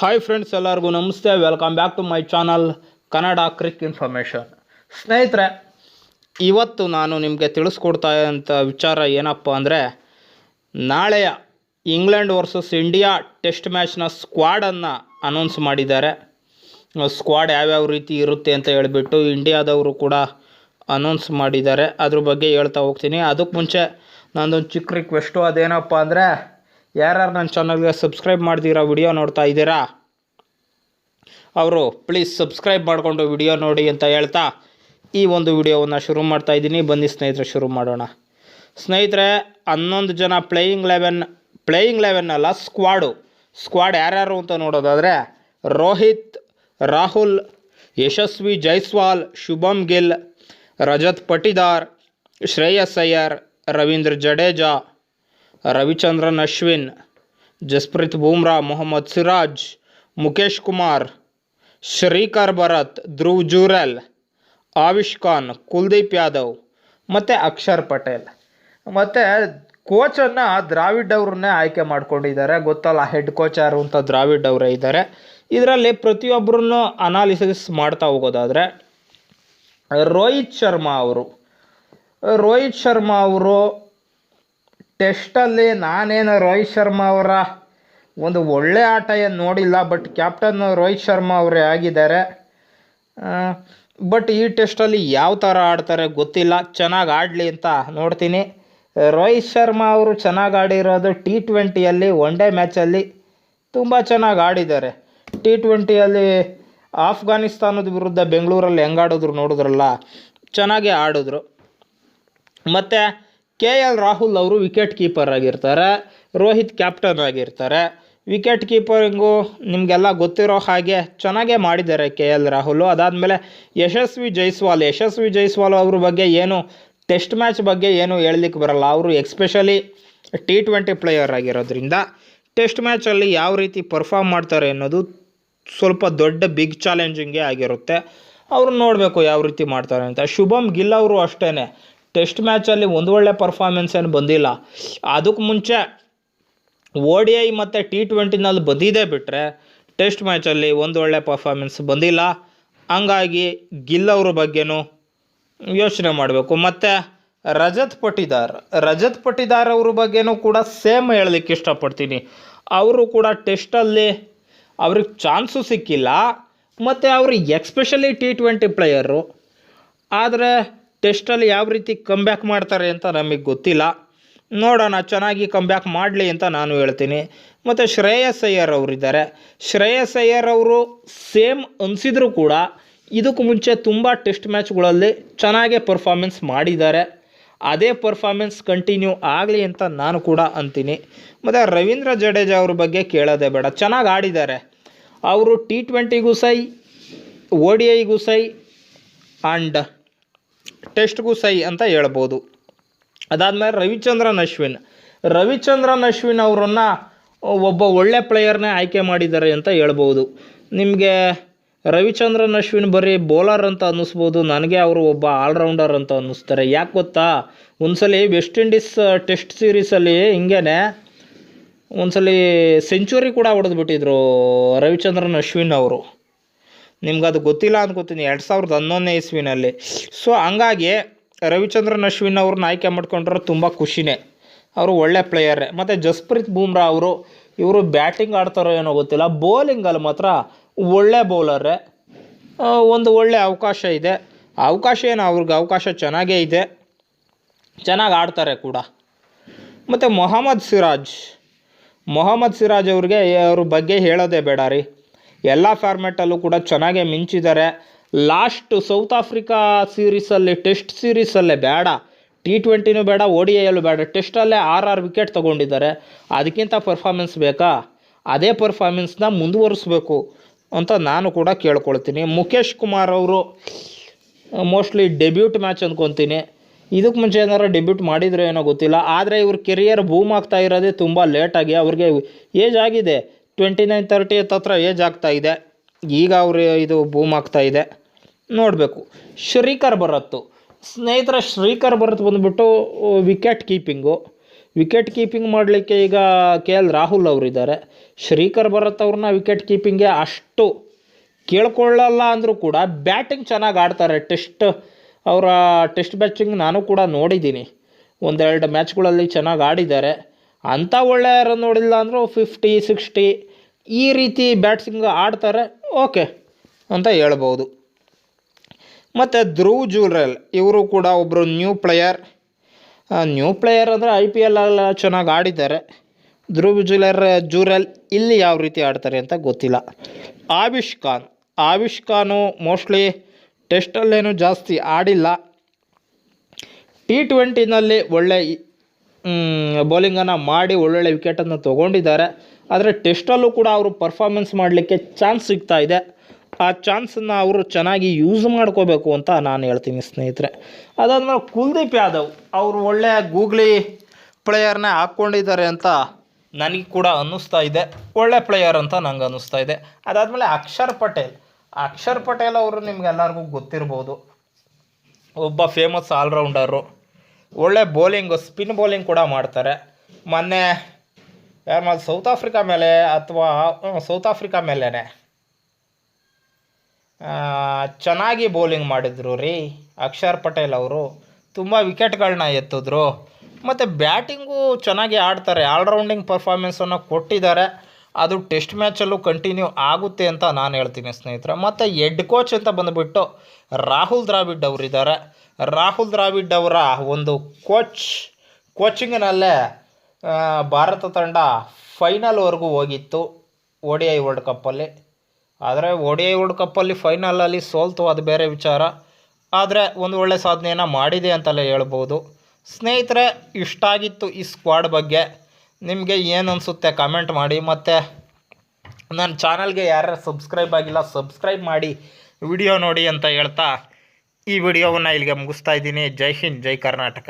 Hi friends ಎಲ್ಲರಿಗೂ ನಮಸ್ತೆ. Welcome back to my channel Kannada crick information ಸ್ನೇಹಿತರೆ, ಇವತ್ತು ನಾನು ನಿಮಗೆ ತಿಳಿಸ್ಕೊಡ್ತಾ ಇರೋಂಥ ವಿಚಾರ ಏನಪ್ಪ ಅಂದರೆ, ನಾಳೆಯ ಇಂಗ್ಲೆಂಡ್ ವರ್ಸಸ್ ಇಂಡಿಯಾ ಟೆಸ್ಟ್ ಮ್ಯಾಚ್ನ ಸ್ಕ್ವಾಡನ್ನು ಅನೌನ್ಸ್ ಮಾಡಿದ್ದಾರೆ. ಸ್ಕ್ವಾಡ್ ಯಾವ್ಯಾವ ರೀತಿ ಇರುತ್ತೆ ಅಂತ ಹೇಳಿಬಿಟ್ಟು ಇಂಡಿಯಾದವರು ಕೂಡ ಅನೌನ್ಸ್ ಮಾಡಿದ್ದಾರೆ. ಅದ್ರ ಬಗ್ಗೆ ಹೇಳ್ತಾ ಹೋಗ್ತೀನಿ. ಅದಕ್ಕೆ ಮುಂಚೆ ನಂದೊಂದು ಚಿಕ್ಕ ರಿಕ್ವೆಸ್ಟು ಅದೇನಪ್ಪ ಅಂದರೆ ಯಾರ್ಯಾರು ನನ್ನ ಚಾನಲ್ಗೆ ಸಬ್ಸ್ಕ್ರೈಬ್ ಮಾಡ್ದಿರೋ ವಿಡಿಯೋ ನೋಡ್ತಾ ಇದ್ದೀರಾ? ಅವರು ಪ್ಲೀಸ್ ಸಬ್ಸ್ಕ್ರೈಬ್ ಮಾಡಿಕೊಂಡು ವಿಡಿಯೋ ನೋಡಿ ಅಂತ ಹೇಳ್ತಾ ಈ ಒಂದು ವಿಡಿಯೋವನ್ನು ಶುರು ಮಾಡ್ತಾ ಇದ್ದೀನಿ. ಬನ್ನಿ ಸ್ನೇಹಿತರೆ, ಶುರು ಮಾಡೋಣ. ಸ್ನೇಹಿತರೆ, ಹನ್ನೊಂದು ಜನ ಪ್ಲೇಯಿಂಗ್ ಲೆವೆನ್ ಪ್ಲೇಯಿಂಗ್ ಲೆವೆನ್ ಅಲ್ಲ ಸ್ಕ್ವಾಡು ಸ್ಕ್ವಾಡ್ ಯಾರ್ಯಾರು ಅಂತ ನೋಡೋದಾದರೆ, ರೋಹಿತ್, ರಾಹುಲ್, ಯಶಸ್ವಿ ಜೈಸ್ವಾಲ್ ಶುಭಮ್ ಗಿಲ್, ರಜತ್ ಪಟಿದಾರ್, ಶ್ರೇಯಸ್ ಅಯ್ಯರ್, ರವೀಂದ್ರ ಜಡೇಜಾ ರವಿಚಂದ್ರನ್, ಅಶ್ವಿನ್, ಜಸ್ಪ್ರೀತ್ ಬೂಮ್ರಾ, ಮೊಹಮ್ಮದ್ ಸಿರಾಜ್ ಮುಖೇಶ್ ಕುಮಾರ್, ಶ್ರೀಕರ್ ಭರತ್, ಧ್ರುವ್ ಜೂರಲ್ ಆವಿಷ್ ಖಾನ್, ಕುಲ್ದೀಪ್ ಯಾದವ್ ಮತ್ತು ಅಕ್ಷರ್ ಪಟೇಲ್. ಮತ್ತು ಕೋಚನ್ನು ದ್ರಾವಿಡ್ ಅವ್ರನ್ನೇ ಆಯ್ಕೆ ಮಾಡ್ಕೊಂಡಿದ್ದಾರೆ. ಗೊತ್ತಲ್ಲ ಹೆಡ್ ಕೋಚ್ ಅಂತ ದ್ರಾವಿಡ್ ಅವರೇ ಇದ್ದಾರೆ. ಇದರಲ್ಲಿ ಪ್ರತಿಯೊಬ್ಬರನ್ನು ಅನಾಲಿಸಿಸ್ ಮಾಡ್ತಾ ಹೋಗೋದಾದರೆ ರೋಹಿತ್ ಶರ್ಮಾ ಅವರು. ರೋಹಿತ್ ಶರ್ಮಾ ಅವರು ಟೆಸ್ಟಲ್ಲಿ ನಾನೇನು ರೋಹಿತ್ ಶರ್ಮಾ ಅವರ ಒಂದು ಒಳ್ಳೆ ಆಟ ಏನು ನೋಡಿಲ್ಲ ಬಟ್ ಕ್ಯಾಪ್ಟನ್ ರೋಹಿತ್ ಶರ್ಮಾ ಅವರೇ ಆಗಿದ್ದಾರೆ. ಬಟ್ ಈ ಟೆಸ್ಟಲ್ಲಿ ಯಾವ ಥರ ಆಡ್ತಾರೆ ಗೊತ್ತಿಲ್ಲ, ಚೆನ್ನಾಗಿ ಆಡಲಿ ಅಂತ ನೋಡ್ತೀನಿ. ರೋಹಿತ್ ಶರ್ಮಾ ಅವರು ಚೆನ್ನಾಗಿ ಆಡಿರೋದು ಟಿ ಟ್ವೆಂಟಿಯಲ್ಲಿ ಒನ್ ಡೇ ಮ್ಯಾಚಲ್ಲಿ ತುಂಬ ಚೆನ್ನಾಗಿ ಆಡಿದ್ದಾರೆ. ಟಿ ಟ್ವೆಂಟಿಯಲ್ಲಿ ಆಫ್ಘಾನಿಸ್ತಾನದ ವಿರುದ್ಧ ಬೆಂಗಳೂರಲ್ಲಿ ಹೆಂಗಾಡಿದ್ರು ನೋಡಿದ್ರಲ್ಲ, ಚೆನ್ನಾಗೇ ಆಡಿದ್ರು. ಮತ್ತು ಕೆ ಎಲ್ ರಾಹುಲ್ ಅವರು ವಿಕೆಟ್ ಕೀಪರ್ ಆಗಿರ್ತಾರೆ ರೋಹಿತ್ ಕ್ಯಾಪ್ಟನ್ ಆಗಿರ್ತಾರೆ. ವಿಕೆಟ್ ಕೀಪರಿಂಗು ನಿಮಗೆಲ್ಲ ಗೊತ್ತಿರೋ ಹಾಗೆ ಚೆನ್ನಾಗೇ ಮಾಡಿದ್ದಾರೆ ಕೆ ಎಲ್ ರಾಹುಲು ಅದಾದಮೇಲೆ ಯಶಸ್ವಿ ಜೈಸ್ವಾಲ್ ಯಶಸ್ವಿ ಜೈಸ್ವಾಲ್ ಅವ್ರ ಬಗ್ಗೆ ಏನು ಟೆಸ್ಟ್ ಮ್ಯಾಚ್ ಬಗ್ಗೆ ಏನು ಹೇಳಲಿಕ್ಕೆ ಬರಲ್ಲ. ಅವರು ಎಕ್ಸ್ಪೆಷಲಿ ಟಿ ಟ್ವೆಂಟಿ ಪ್ಲೇಯರ್ ಆಗಿರೋದ್ರಿಂದ ಟೆಸ್ಟ್ ಮ್ಯಾಚಲ್ಲಿ ಯಾವ ರೀತಿ ಪರ್ಫಾರ್ಮ್ ಮಾಡ್ತಾರೆ ಅನ್ನೋದು ಸ್ವಲ್ಪ ದೊಡ್ಡ ಬಿಗ್ ಚಾಲೆಂಜಿಂಗೇ ಆಗಿರುತ್ತೆ. ಅವ್ರು ನೋಡಬೇಕು ಯಾವ ರೀತಿ ಮಾಡ್ತಾರೆ ಅಂತ. ಶುಭಮ್ ಗಿಲ್ ಅವರು ಅಷ್ಟೇ ಟೆಸ್ಟ್ ಮ್ಯಾಚಲ್ಲಿ ಒಂದು ಒಳ್ಳೆ ಪರ್ಫಾರ್ಮೆನ್ಸ್ ಏನು ಬಂದಿಲ್ಲ. ಅದಕ್ಕೆ ಮುಂಚೆ ಓ ಡಿ ಐ ಮತ್ತು ಟಿ ಟ್ವೆಂಟಿನಲ್ಲಿ ಬಂದಿದೆ ಬಿಟ್ಟರೆ ಟೆಸ್ಟ್ ಮ್ಯಾಚಲ್ಲಿ ಒಂದು ಒಳ್ಳೆ ಪರ್ಫಾರ್ಮೆನ್ಸ್ ಬಂದಿಲ್ಲ. ಹಂಗಾಗಿ ಗಿಲ್ ಅವ್ರ ಬಗ್ಗೆನೂ ಯೋಚನೆ ಮಾಡಬೇಕು. ಮತ್ತು ರಜತ್ ಪಟಿದಾರ್ ರಜತ್ ಪಟಿದಾರ್ ಅವ್ರ ಬಗ್ಗೆನೂ ಕೂಡ ಸೇಮ್ ಹೇಳಲಿಕ್ಕೆ ಇಷ್ಟಪಡ್ತೀನಿ. ಅವರು ಕೂಡ ಟೆಸ್ಟಲ್ಲಿ ಅವ್ರಿಗೆ ಚಾನ್ಸು ಸಿಕ್ಕಿಲ್ಲ. ಮತ್ತು ಅವರು ಎಕ್ಸ್ಪೆಷಲಿ ಟಿ ಟ್ವೆಂಟಿ ಪ್ಲೇಯರು ಆದರೆ ಟೆಸ್ಟಲ್ಲಿ ಯಾವ ರೀತಿ ಕಮ್ಬ್ಯಾಕ್ ಮಾಡ್ತಾರೆ ಅಂತ ನಮಗೆ ಗೊತ್ತಿಲ್ಲ. ನೋಡೋಣ, ಚೆನ್ನಾಗಿ ಕಮ್ಬ್ಯಾಕ್ ಮಾಡಲಿ ಅಂತ ನಾನು ಹೇಳ್ತೀನಿ. ಮತ್ತು ಶ್ರೇಯಸ್ ಅಯ್ಯರ್ ಅವರಿದ್ದಾರೆ. ಶ್ರೇಯಸ್ ಅಯ್ಯರ್ ಅವರು ಸೇಮ್ ಅನಿಸಿದ್ರು ಕೂಡ ಇದಕ್ಕೂ ಮುಂಚೆ ತುಂಬ ಟೆಸ್ಟ್ ಮ್ಯಾಚ್ಗಳಲ್ಲಿ ಚೆನ್ನಾಗೇ ಪರ್ಫಾರ್ಮೆನ್ಸ್ ಮಾಡಿದ್ದಾರೆ. ಅದೇ ಪರ್ಫಾರ್ಮೆನ್ಸ್ ಕಂಟಿನ್ಯೂ ಆಗಲಿ ಅಂತ ನಾನು ಕೂಡ ಅಂತೀನಿ. ಮತ್ತು ರವೀಂದ್ರ ಜಡೇಜಾ ಅವ್ರ ಬಗ್ಗೆ ಕೇಳೋದೇ ಬೇಡ. ಚೆನ್ನಾಗಿ ಆಡಿದ್ದಾರೆ. ಅವರು ಟಿ ಟ್ವೆಂಟಿಗೂ ಸೈ ಓ ಡಿ ಐಗೂ ಸೈ ಆ್ಯಂಡ್ ಟೆಸ್ಟ್ಗೂ ಸೈ ಅಂತ ಹೇಳ್ಬೋದು. ಅದಾದಮೇಲೆ ರವಿಚಂದ್ರನ್, ಅಶ್ವಿನ್. ರವಿಚಂದ್ರನ್, ಅಶ್ವಿನ್ ಅವರನ್ನು ಒಬ್ಬ ಒಳ್ಳೆ ಪ್ಲೇಯರ್ನೇ ಆಯ್ಕೆ ಮಾಡಿದ್ದಾರೆ ಅಂತ ಹೇಳ್ಬೋದು. ನಿಮಗೆ ರವಿಚಂದ್ರನ್, ಅಶ್ವಿನ್ ಬರೀ ಬೌಲರ್ ಅಂತ ಅನ್ನಿಸ್ಬೋದು. ನನಗೆ ಅವರು ಒಬ್ಬ ಆಲ್ರೌಂಡರ್ ಅಂತ ಅನ್ನಿಸ್ತಾರೆ. ಯಾಕೆ ಗೊತ್ತಾ? ಒಂದ್ಸಲಿ ವೆಸ್ಟ್ ಇಂಡೀಸ್ ಟೆಸ್ಟ್ ಸೀರೀಸಲ್ಲಿ ಹಿಂಗೇ ಒಂದ್ಸಲಿ ಸೆಂಚುರಿ ಕೂಡ ಹೊಡೆದ್ಬಿಟ್ಟಿದ್ರು ರವಿಚಂದ್ರನ್, ಅಶ್ವಿನ್ ಅವರು. ನಿಮ್ಗದು ಗೊತ್ತಿಲ್ಲ ಅನ್ಕೋತೀನಿ. ಎರಡು ಸಾವಿರದ ಹನ್ನೊಂದನೇ ಇಸ್ವಿನಲ್ಲಿ. ಸೊ ಹಂಗಾಗಿ ರವಿಚಂದ್ರನ್, ಅಶ್ವಿನ್ ಅವ್ರನ್ನ ಆಯ್ಕೆ ಮಾಡ್ಕೊಂಡ್ರೆ ತುಂಬ ಖುಷಿನೇ. ಅವರು ಒಳ್ಳೆ ಪ್ಲೇಯರೇ ಮತ್ತು ಜಸ್ಪ್ರೀತ್ ಬೂಮ್ರಾ ಅವರು, ಇವರು ಬ್ಯಾಟಿಂಗ್ ಆಡ್ತಾರೋ ಏನೋ ಗೊತ್ತಿಲ್ಲ. ಬೌಲಿಂಗಲ್ಲಿ ಮಾತ್ರ ಒಳ್ಳೆ ಬೌಲರೇ ಒಂದು ಒಳ್ಳೆ ಅವಕಾಶ ಇದೆ. ಅವಕಾಶ ಏನು? ಅವ್ರಿಗೆ ಅವಕಾಶ ಚೆನ್ನಾಗೇ ಇದೆ. ಚೆನ್ನಾಗಿ ಆಡ್ತಾರೆ ಕೂಡ. ಮತ್ತು ಮೊಹಮ್ಮದ್ ಸಿರಾಜ್. ಮೊಹಮ್ಮದ್ ಸಿರಾಜ್ ಅವ್ರಿಗೆ ಅವ್ರ ಬಗ್ಗೆ ಹೇಳೋದೇ ಬೇಡ ರೀ. ಎಲ್ಲ ಫಾರ್ಮ್ಯಾಟಲ್ಲೂ ಕೂಡ ಚೆನ್ನಾಗೇ ಮಿಂಚಿದ್ದಾರೆ. ಲಾಸ್ಟ್ ಸೌತ್ ಆಫ್ರಿಕಾ ಸೀರೀಸಲ್ಲಿ ಟೆಸ್ಟ್ ಸೀರೀಸಲ್ಲೇ ಬೇಡ. ಟಿ ಟ್ವೆಂಟಿನೂ ಬೇಡ ಓ ಡಿ ಐಯಲ್ಲೂ ಬೇಡ. ಟೆಸ್ಟಲ್ಲೇ ಆರು ಆರು ವಿಕೆಟ್ ತೊಗೊಂಡಿದ್ದಾರೆ. ಅದಕ್ಕಿಂತ ಪರ್ಫಾರ್ಮೆನ್ಸ್ ಬೇಕಾ? ಅದೇ ಪರ್ಫಾರ್ಮೆನ್ಸ್ನ ಮುಂದುವರಿಸಬೇಕು ಅಂತ ನಾನು ಕೂಡ ಕೇಳ್ಕೊಳ್ತೀನಿ. ಮುಖೇಶ್ ಕುಮಾರ್ ಅವರು ಮೋಸ್ಟ್ಲಿ ಡೆಬ್ಯೂಟ್ ಮ್ಯಾಚ್ ಅಂದ್ಕೊತೀನಿ ಇದಕ್ಕೆ ಮುಂಚೆ ಏನಾರು ಡೆಬ್ಯೂಟ್ ಮಾಡಿದ್ರೆ ಏನೋ ಗೊತ್ತಿಲ್ಲ. ಆದರೆ ಇವ್ರ ಕೆರಿಯರ್ ಬೂಮ್ ಆಗ್ತಾ ಇರೋದೇ ತುಂಬ ಲೇಟಾಗಿ ಅವ್ರಿಗೆ ಏಜ್ ಆಗಿದೆ. ಟ್ವೆಂಟಿ ನೈನ್ ತರ್ಟಿ ಹತ್ರ ಏಜ್ ಆಗ್ತಾ ಇದೆ. ಈಗ ಅವರು ಇದು ಬೂಮ್ ಆಗ್ತಾ ಇದೆ. ನೋಡಬೇಕು. ಶ್ರೀಕರ್ ಭರತ್ತು ಸ್ನೇಹಿತರ ಶ್ರೀಕರ್ ಭರತ್ ಬಂದುಬಿಟ್ಟು ವಿಕೆಟ್ ಕೀಪಿಂಗು ವಿಕೆಟ್ ಕೀಪಿಂಗ್ ಮಾಡಲಿಕ್ಕೆ ಈಗ ಕೆ ಎಲ್ ರಾಹುಲ್ ಅವರಿದ್ದಾರೆ. ಶ್ರೀಕರ್ ಭರತ್ ಅವ್ರನ್ನ ವಿಕೆಟ್ ಕೀಪಿಂಗ್ಗೆ ಅಷ್ಟು ಕೇಳ್ಕೊಳ್ಳಲ್ಲ ಅಂದರೂ ಕೂಡ ಬ್ಯಾಟಿಂಗ್ ಚೆನ್ನಾಗಿ ಆಡ್ತಾರೆ. ಟೆಸ್ಟ್ ಅವರ ಟೆಸ್ಟ್ ಬ್ಯಾಟಿಂಗ್ ನಾನು ಕೂಡ ನೋಡಿದ್ದೀನಿ. ಒಂದೆರಡು ಮ್ಯಾಚ್ಗಳಲ್ಲಿ ಚೆನ್ನಾಗಿ ಆಡಿದ್ದಾರೆ. ಅಂಥ ಒಳ್ಳೆಯ ರನ್ ನೋಡಿಲ್ಲ ಅಂದರೂ ಫಿಫ್ಟಿ ಸಿಕ್ಸ್ಟಿ ಈ ರೀತಿ ಬ್ಯಾಟ್ಸಿಂಗ್ ಆಡ್ತಾರೆ ಓಕೆ ಅಂತ ಹೇಳ್ಬೋದು. ಮತ್ತು ಧ್ರುವ್ ಜೂರೆಲ್ ಇವರು ಕೂಡ ಒಬ್ಬರು ನ್ಯೂ ಪ್ಲೇಯರ್ ನ್ಯೂ ಪ್ಲೇಯರ್ ಅಂದರೆ ಐ ಪಿ ಎಲ್ ಎಲ್ಲ ಚೆನ್ನಾಗಿ ಆಡಿದ್ದಾರೆ. ಧ್ರುವ್ ಜುಲರ್ ಜೂರಲ್ ಇಲ್ಲಿ ಯಾವ ರೀತಿ ಆಡ್ತಾರೆ ಅಂತ ಗೊತ್ತಿಲ್ಲ. ಆವಿಷ್ ಖಾನ್, ಆವಿಷ್ ಖಾನು ಮೋಸ್ಟ್ಲಿ ಟೆಸ್ಟಲ್ಲೇನು ಜಾಸ್ತಿ ಆಡಿಲ್ಲ. ಟಿ ಟ್ವೆಂಟಿನಲ್ಲಿ ಒಳ್ಳೆ ಬೌಲಿಂಗನ್ನು ಮಾಡಿ ಒಳ್ಳೊಳ್ಳೆ ವಿಕೆಟನ್ನು ತೊಗೊಂಡಿದ್ದಾರೆ. ಆದರೆ ಟೆಸ್ಟಲ್ಲೂ ಕೂಡ ಅವರು ಪರ್ಫಾರ್ಮೆನ್ಸ್ ಮಾಡಲಿಕ್ಕೆ ಚಾನ್ಸ್ ಸಿಗ್ತಾ ಇದೆ. ಆ ಚಾನ್ಸನ್ನು ಅವರು ಚೆನ್ನಾಗಿ ಯೂಸ್ ಮಾಡ್ಕೋಬೇಕು ಅಂತ ನಾನು ಹೇಳ್ತೀನಿ ಸ್ನೇಹಿತರೆ. ಅದಾದಮೇಲೆ ಕುಲ್ದೀಪ್ ಯಾದವ್, ಅವರು ಒಳ್ಳೆಯ ಗೂಗ್ಲಿ ಪ್ಲೇಯರ್ನೇ ಹಾಕ್ಕೊಂಡಿದ್ದಾರೆ ಅಂತ ನನಗೆ ಕೂಡ ಅನ್ನಿಸ್ತಾ ಇದೆ. ಒಳ್ಳೆ ಪ್ಲೇಯರ್ ಅಂತ ನಂಗೆ ಅನ್ನಿಸ್ತಾ ಇದೆ. ಅದಾದಮೇಲೆ ಅಕ್ಷರ್ ಪಟೇಲ್ ಅಕ್ಷರ್ ಪಟೇಲ್ ಅವರು ನಿಮ್ಗೆಲ್ಲರಿಗೂ ಗೊತ್ತಿರ್ಬೋದು. ಒಬ್ಬ ಫೇಮಸ್ ಆಲ್ರೌಂಡರು ಒಳ್ಳೆ ಬೌಲಿಂಗು ಸ್ಪಿನ್ ಬೌಲಿಂಗ್ ಕೂಡ ಮಾಡ್ತಾರೆ. ಮೊನ್ನೆ ಯಾರು ಸೌತ್ ಆಫ್ರಿಕಾ ಮೇಲೆ ಅಥವಾ ಸೌತ್ ಆಫ್ರಿಕಾ ಮೇಲೇ ಚೆನ್ನಾಗಿ ಬೌಲಿಂಗ್ ಮಾಡಿದ್ರು ರೀ ಅಕ್ಷರ್ ಪಟೇಲ್ ಅವರು. ತುಂಬ ವಿಕೆಟ್ಗಳನ್ನ ಎತ್ತಿದ್ರು. ಮತ್ತು ಬ್ಯಾಟಿಂಗು ಚೆನ್ನಾಗಿ ಆಡ್ತಾರೆ. ಆಲ್ರೌಂಡಿಂಗ್ ಪರ್ಫಾರ್ಮೆನ್ಸನ್ನು ಕೊಟ್ಟಿದ್ದಾರೆ. ಅದು ಟೆಸ್ಟ್ ಮ್ಯಾಚಲ್ಲೂ ಕಂಟಿನ್ಯೂ ಆಗುತ್ತೆ ಅಂತ ನಾನು ಹೇಳ್ತೀನಿ ಸ್ನೇಹಿತರೆ. ಮತ್ತು ಹೆಡ್ ಕೋಚ್ ಅಂತ ಬಂದುಬಿಟ್ಟು ರಾಹುಲ್ ದ್ರಾವಿಡ್ ಅವರಿದ್ದಾರೆ. ರಾಹುಲ್ ದ್ರಾವಿಡ್ ಅವರ ಒಂದು ಕೋಚ್, ಕೋಚಿಂಗಿನಲ್ಲೇ ಭಾರತ ತಂಡ ಫೈನಲ್ವರೆಗೂ ಹೋಗಿತ್ತು ಒ ಡಿ ಐ ವರ್ಲ್ಡ್ ಕಪ್ಪಲ್ಲಿ ಆದರೆ ಒ ಡಿ ಐ ವರ್ಲ್ಡ್ ಕಪ್ಪಲ್ಲಿ ಫೈನಲಲ್ಲಿ ಸೋಲ್ತು ಅದು ಬೇರೆ ವಿಚಾರ. ಆದರೆ ಒಂದು ಒಳ್ಳೆ ಸಾಧನೆಯನ್ನು ಮಾಡಿದೆ ಅಂತಲೇ ಹೇಳ್ಬೋದು. ಸ್ನೇಹಿತರೆ ಇಷ್ಟ ಆಗಿತ್ತು ಈ ಸ್ಕ್ವಾಡ್ ಬಗ್ಗೆ. ನಿಮಗೆ ಏನು ಅನಿಸುತ್ತೆ ಕಮೆಂಟ್ ಮಾಡಿ. ಮತ್ತು ನನ್ನ ಚಾನಲ್ಗೆ ಯಾರ್ಯಾರು ಸಬ್ಸ್ಕ್ರೈಬ್ ಆಗಿಲ್ಲ ಸಬ್ಸ್ಕ್ರೈಬ್ ಮಾಡಿ ವಿಡಿಯೋ ನೋಡಿ ಅಂತ ಹೇಳ್ತಾ ಈ ವಿಡಿಯೋವನ್ನು ಇಲ್ಲಿಗೆ ಮುಗಿಸ್ತಾ ಇದ್ದೀನಿ. ಜೈ ಹಿಂದ್, ಜೈ ಕರ್ನಾಟಕ.